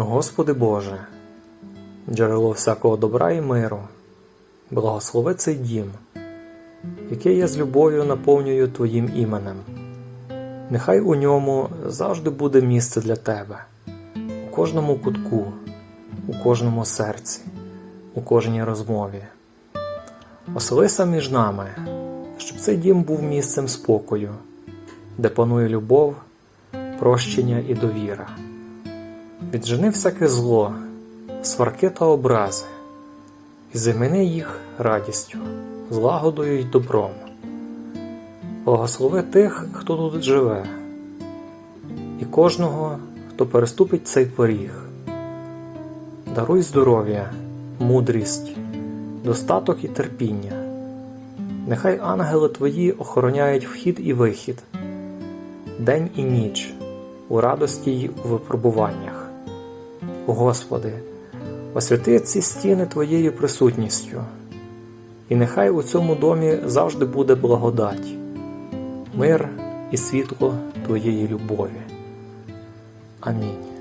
Господи Боже, джерело всякого добра і миру, благослови цей дім, який я з любов'ю наповнюю Твоїм іменем. Нехай у ньому завжди буде місце для Тебе, у кожному кутку, у кожному серці, у кожній розмові. Оселися між нами, щоб цей дім був місцем спокою, де панує любов, прощення і довіра. Віджени всяке зло, сварки та образи, і замени їх радістю, злагодою й добром. Благослови тих, хто тут живе, і кожного, хто переступить цей поріг. Даруй здоров'я, мудрість, достаток і терпіння. Нехай ангели твої охороняють вхід і вихід, день і ніч, у радості й у випробуваннях. Господи, освяти ці стіни Твоєю присутністю, і нехай у цьому домі завжди буде благодать, мир і світло Твоєї любові. Амінь.